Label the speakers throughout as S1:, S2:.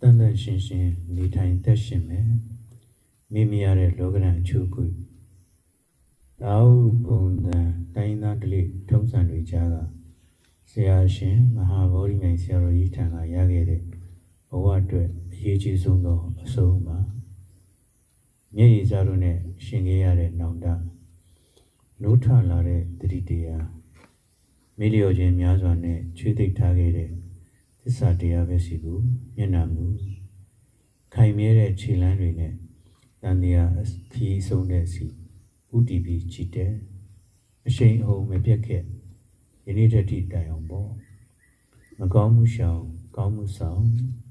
S1: တန်တန်ရှင်းရှင်းနေထိုင်သက်ရှင်မယ်မိမိရတဲ့လောကရန်အချို့ကိုတောက်ပုံတန်တိုင်းသားဒလိထုံးစံတွေကြားကဆရာရှင်မဟာဗောဓိမြိုင်ဆရာတော်ကြီးထံကရခဲ့တဲ့ဘဝအတွက်အရေးကြီးဆုံးသောအဆုံးမှာမျက်ရည်စားတို့နဲ့ရှင်ခဲ့ရတဲ့နောင်တနိုးထလာတဲ့တတိတရားမိလျော်ခြင်းများစွာနဲ့ချွေးသိပ်ထားခဲ့တဲ့ သစ္စာတရားပဲစီကိုမျက်နှာမူခိုင်မြဲတဲ့ခြေလမ်းတွေနဲ့တန်တရားခီးဆုံးတဲ့စီဥတီပြီးချစ်တဲ့အရှိန်အဟုန်မပြတ်ခဲ့ယနေ့တည်းတိုင်အောင်ပေါ့မကောင်းမှုရှောင်ကောင်းမှုဆောင်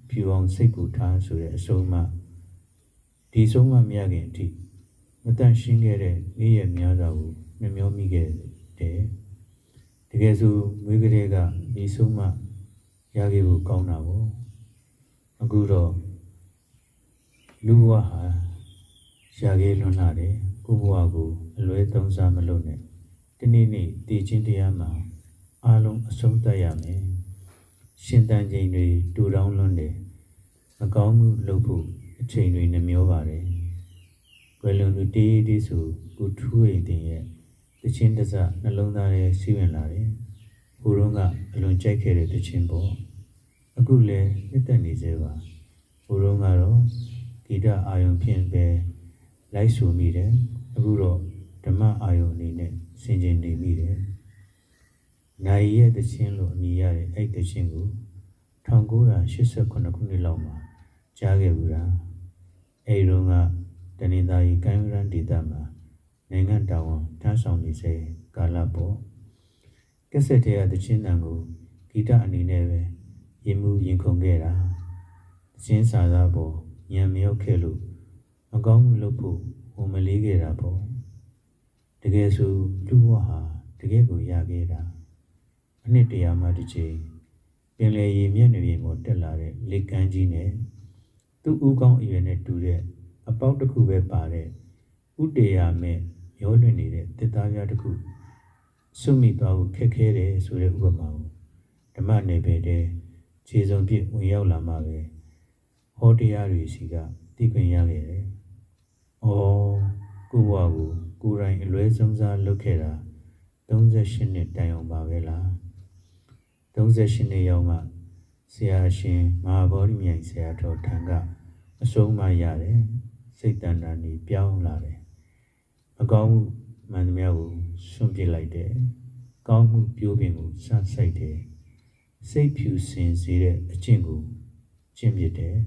S1: ဖြူအောင်စိတ်ပူထားဆိုတဲ့အဆုံးအမဒီဆုံးမမရခင်အထိမတန့်ရှင်းခဲ့တဲ့နေ့ရက်များစွာကိုနှမျောမိခဲ့တယ်တကယ်ဆိုမွေးကလေးကဒီဆုံးမ ရခဲ့ဖို့ကောင်းတာပေါ့အခုတော့လူဘဝဟာရှားခဲ့လွန်းလာတယ်ကိုဘဝကိုအလွဲသုံးစားမလုပ်နဲ့ဒီနေ့နေ့တည်ခြင်းတရားမှာအားလုံးအဆုံးသတ်ရမယ်ရှင်တန်ချိန်တွေတူတောင်းလွန်းတယ်မကောင်းမှုလုပ်ဖို့အချိန်တွေနှမျောပါတယ်ွယ်လွန်သူတေးတေးဆိုကိုထူးရိတ်တင်ရဲ့တချင်းတစနှလုံးသားထဲစီးဝင်လာတယ်။ ဟိုတုန်းကအလွန်ကြိုက်ခဲ့တဲ့တချင်းပေါ့။အခုလည်းနှစ်သက်နေသေးပါ။ဟိုတုန်းကတော့ဂီတအာယုံဖြင့်ပဲလိုက်ဆိုမိတယ်။အခုတော့ဓမ္မအာယုံအနေနဲ့ဆင်ခြင်နေမိတယ်။နိုင်ရဲ့တချင်းလို့အမည်ရတဲ့အဲ့တချင်းကို1989ခုနှစ်လောက်မှာကြားခဲ့ဘူးလား။အဲ့ဒီတုန်းကတနင်္သာရီကိုင်းရန်ဒေသမှာနိုင်ငံတော်ဝန်ထမ်းဆောင်နေစေကာလပေါ့ ကက်ဆက်တဲ့တချင်းတန်ကိုဂီတအနေနဲ့ပဲရင်မှုရင်ခုန်ခဲ့တာတချင်းစာသားပေါ်ညံမြောက်ခဲ့လို့မကောင်းမှုလုပ်ဖို့ဟိုမလေးခဲ့တာပေါ့တကယ်ဆိုလူဘဝဟာတကယ်ကိုရခဲ့တာအနှစ်တရာမှတစ်ချိန်ပင်လေရေမျက်နှာပြင်ပေါ်တက်လာတဲ့လေကမ်းကြီးနဲ့သူ့ဦးကောင်းအရွယ်နဲ့တူတဲ့အပေါက်တစ်ခုပဲပါတဲ့ဥတေယာမဲ့ရောလွင်နေတဲ့တစ်သားပြားတစ်ခု စွမိသွားဖို့ခက်ခဲတယ်ဆိုတဲ့ဥပမာကိုဓမ္မနယ်ပယ်တဲ့ခြေစုံပြည့်ဝင်ရောက်လာမှပဲဟောတရားတွေစီကသိခွင့်ရခဲ့တယ်။အော်ကိုဘွားကိုကိုယ်တိုင်အလွဲဆုံးစားလုပ်ခဲ့တာ38နှစ်တိုင်အောင်ပါပဲလား။38နှစ်ရောက်မှဆရာရှင်မဟာဗောဓိမြိုင်ဆရာတော်ထံကအဆုံးမရတယ်စိတ်တန်တာနေပြောင်းလာတယ်မကောင်းမှုမှန်သမျှကို ဆွန့်ပစ်လိုက်တယ်ကောင်းမှုပြိုးပင်ကိုစစိုက်တယ်စိတ်ဖြူစင်စေတဲ့အကျင့်ကိုကျင့်ပြတယ်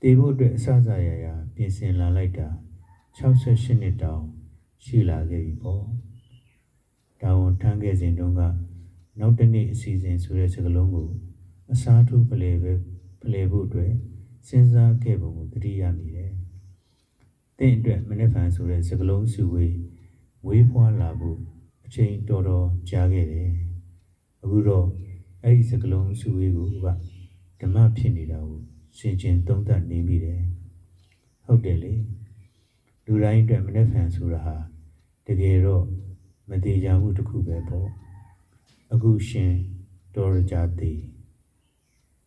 S1: တည်ဖို့အတွက်အစစရရပြင်ဆင်လာလိုက်တာ68နှစ်တောင်ရှိလာခဲ့ပြီပေါ့ဒါဝန်ထမ်းခဲ့စဉ်တုန်းကနောက်တနေ့အစီအစဉ်ဆိုတဲ့စကားလုံးကိုအစားထိုးပလေပဲပလေဖို့အတွက်စဉ်းစားခဲ့ပုံကိုတတိယမိတယ်။တင့်အတွက်မနေ့ဖန်ဆိုတဲ့စကလုံးစုဝေး ဝေးဖွာလာဖို့အချိန်တော်တော်ကြာခဲ့တယ်။အခုတော့အဲ့ဒီစကလုံးစုဝေးကိုကဓမ္မဖြစ်နေတာကိုစင်ကျင်သုံးသပ်နေမိတယ်။ဟုတ်တယ်လေ။လူတိုင်းအတွက်မနေ့ဖန်ဆိုတာဟာတကယ်တော့မတိကြမှုတစ်ခုပဲပေါ့။အခုရှင်တော်ရကြသည်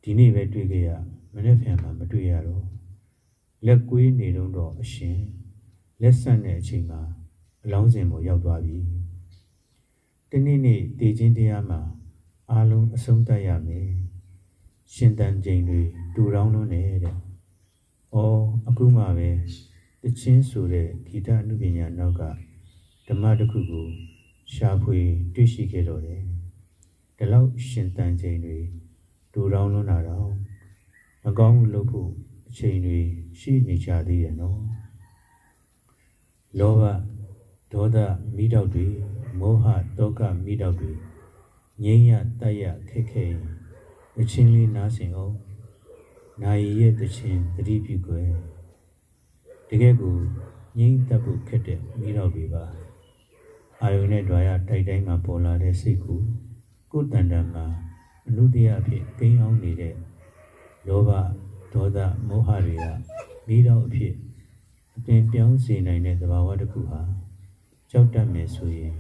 S1: ဒီနေ့ပဲတွေ့ကြရမနေ့ပြန်မှာမတွေ့ရတော့လက်ကွေးနေတော့တော့အရှင်လက်ဆက်တဲ့အချိန်မှာ အလောင်းစင်ပေါ်ရောက်သွားပြီတနေ့နေ့တည်ခြင်းတရားမှာအာလုံးအဆုံးတတ်ရမယ်ရှင်တန်ချိန်တွေတူတောင်းလုံးနေတဲ့ဩအခုမှပဲတချင်းဆိုတဲ့ဂီတအနုပညာနောက်ကဓမ္မတစ်ခုကိုရှာဖွေတွေ့ရှိခဲ့တော့တယ်ဒီလောက်ရှင်တန်ချိန်တွေတူတောင်းလုံးတာတော့မကောင်းမှုလုပ်ဖို့အချိန်တွေရှိနေကြသေးတယ်နော်လောဘ ဒေါသမိတောက်တွေမောဟတောကမိတောက်တွေငြိမ်းရတတ်ရခက်ခဲအချင်းလေးနားဆင်အောင်နိုင်ရဲ့တခြင်းတတိပြုကွယ်တကယ်ကိုငြိမ်းတတ်ဖို့ခက်တဲ့မိတောက်တွေပါအာယုန်နဲ့ द्वा ရတိုက်တိုင်းမှာပေါ်လာတဲ့စိတ်ကိုကိုယ်တန်တန်မှာအနုတ္တိယအဖြစ်ကိန်းအောင်နေတဲ့လောဘဒေါသမောဟတွေကမိတော့အဖြစ်အပင်ပြောင်းစေနိုင်တဲ့သဘာဝတစ်ခုဟာ ကြောက်တတ်မယ်ဆိုရင်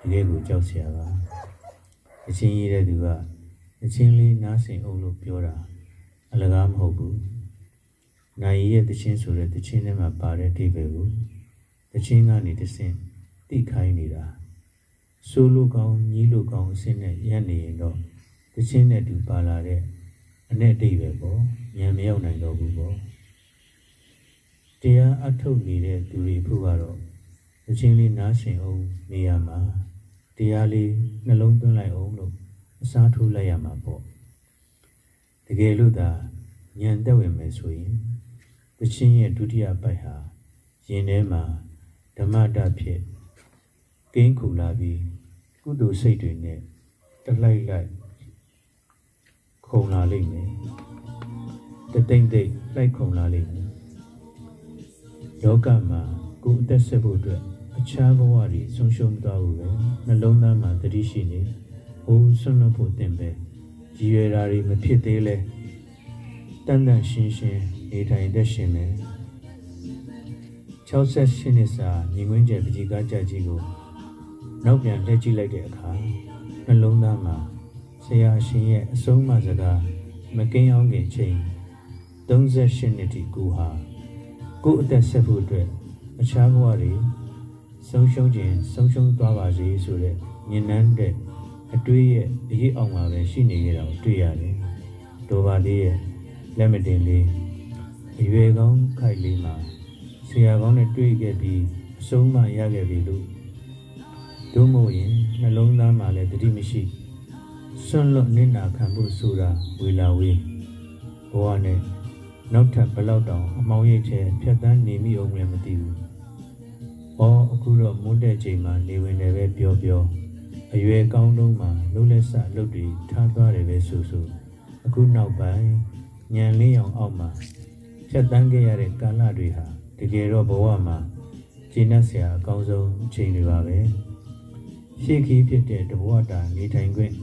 S1: တကယ်ကိုကြောက်စရာပါအချင်းကြီးတဲ့သူကအချင်းလေးနားစင်အောင်လို့ပြောတာအလကားမဟုတ်ဘူးနိုင်ရဲ့တခြင်းဆိုတဲ့တခြင်းထဲမှာပါတဲ့အဓိပ္ပာယ်ကိုတခြင်းကနေတဆင့်သိခိုင်းနေတာဆိုလိုကောင်းညီးလိုကောင်းအစင်းနဲ့ရက်နေရင်တော့တခြင်းနဲ့တူပါလာတဲ့အ내အဓိပ္ပာယ်ပေါ့ဉာဏ်မရောက်နိုင်တော့ဘူးပေါ့တရားအထုတ်နေတဲ့သူတွေဖို့ကတော့ တခြင်းလေးနားဆင်အောင်နေရမှာတရားလေးနှလုံးသွင်းလိုက်အောင်လို့အစားထိုးလိုက်ရမှာပေါ့တကယ်လို့သာဉာဏ်တက်ဝင်မယ်ဆိုရင်တခြင်းရဲ့ဒုတိယပိုက်ဟာယင်ထဲမှာဓမ္မတဖြစ်ကင်းခုလာပြီးကုသိုလ်စိတ်တွေနဲ့တလိုက်လိုက်ခုံလာလိမ့်မယ်တသိမ့်သိမ့်လိုက်ခုံလာလိမ့်မယ်လောကမှာကိုယ်အသက်ဆက်ဖို့အတွက် အခြားဘဝတွေဆုံးရှုံးမသွားဘူးပဲနှလုံးသားမှာတတိရှိနေဟိုးဆွလွတ်ဖို့တင်ပဲရည်ရွယ်တာတွေမဖြစ်သေးလဲတန်တန်ရှင်းရှင်းနေထိုင်သက်ရှင်မယ်68နှစ်စာညီငွင်းကျယ်ပကြီးကားကြကြီးကိုနောက်ပြန်လှည့်ကြည့်လိုက်တဲ့အခါနှလုံးသားမှာဆရာရှင်ရဲ့အဆုံးအမစကားမကင်းအောင်ခင်ချိန်38နှစ်တိကိုဟာကိုယ့်အသက်ဆက်ဖို့အတွက်အခြားဘဝတွေ ဆုံးရှုံးခြင်းဆုံးရှုံးသွားပါစေဆိုတဲ့ညဉ့်နှန်းတဲ့အတွေးရဲ့အရေးအောင်မှာပဲရှိနေကြတာကိုတွေ့ရတယ်။ဒိုဘာလေးရဲ့လက်မတင်လေးအရွယ်ကောင်းခိုက်လေးမှာဆရာကောင်းနဲ့တွေ့ခဲ့ပြီးအဆုံးအမရခဲ့ပြီလို့တို့မို့ရင်နှလုံးသားမှာလည်းတတိမရှိဆွန့်လွတ်နစ်နာခံဖို့ဆိုတာဝေလာဝေးဘဝနဲ့နောက်ထပ်ဘယ်လောက်တောင်အမောင်းရိပ်ချဲဖြတ်တန်းနေမိအောင်လည်းမသိဘူး။ အော်အခုတော့မွန်းတဲ့ချိန်မှာနေဝင်တယ်ပဲပြောပြောအရွယ်ကောင်းတုံးမှာလှုပ်လက်ဆအလုပ်တွေထားသွားတယ်ပဲဆိုဆိုအခုနောက်ပိုင်းညံလင်းအောင်အောက်မှာဖြတ်တန်းခဲ့ရတဲ့ကာလတွေဟာတကယ်တော့ဘဝမှာကျင့်တ်ဆရာအကောင်းဆုံးအချိန်တွေပါပဲ။ရှေ့ခီးဖြစ်တဲ့တဘဝတာနေထိုင်ခွင့်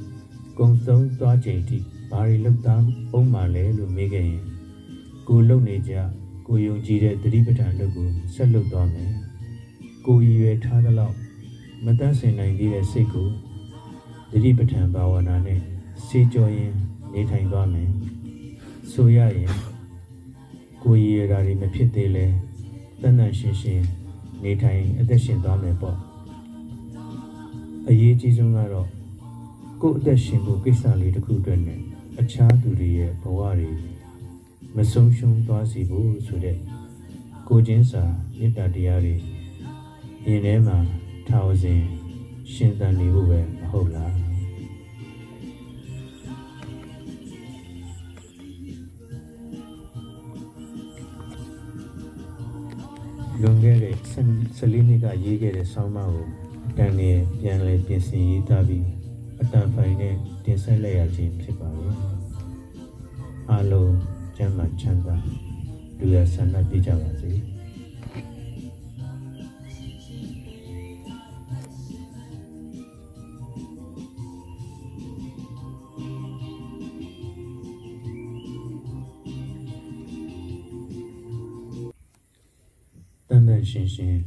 S1: ကုံဆုံးသွားချိန်ထိဘာတွေလုပ်သားအောင်မှလဲလို့မေးခဲ့ရင်ကိုလုံနေကြကိုယုံကြည်တဲ့သတိပဋ္ဌာန်လုပ်ကိုဆက်လုပ်သွားမယ် ကိုရည်ရွယ်ထားသလောက်မတတ်ဆင်နိုင်သေးတဲ့စိတ်ကိုသတိပဋ္ဌာန်ဘာဝနာနဲ့စေကြောရင်နေထိုင်သွားမယ်ဆိုရရင်ကိုရည်ရွယ်တာတွေမဖြစ်သေးလဲတန်တန်ရှင်းရှင်းနေထိုင်အသက်ရှင်သွားမယ်ပေါ့အရေးကြီးဆုံးကတော့ကိုယ့်အသက်ရှင်ဖို့ကိစ္စလေးတစ်ခုအတွက်နဲ့အခြားသူတွေရဲ့ဘဝတွေမဆုံးရှုံးသွားစေဖို့ဆိုတဲ့ကိုချင်းစာမေတ္တာတရားတွေ ရင်ထဲမှာထားစဉ်ရှင်သန်နေဖို့ပဲမဟုတ်လားလွန်ခဲ့တဲ့14နှစ်ကရေးခဲ့တဲ့ဆောင်းပါးကိုအတန်နဲ့ပြန်လည်ပြင်ဆင်ရေးသားပြီးအတန်ဖိုင်နဲ့တင်ဆက်လိုက်ရခြင်းဖြစ်ပါတယ်အားလုံးကျမ်းမာချမ်းသာလူရဆန္ဒပြကြပါစေ 信心。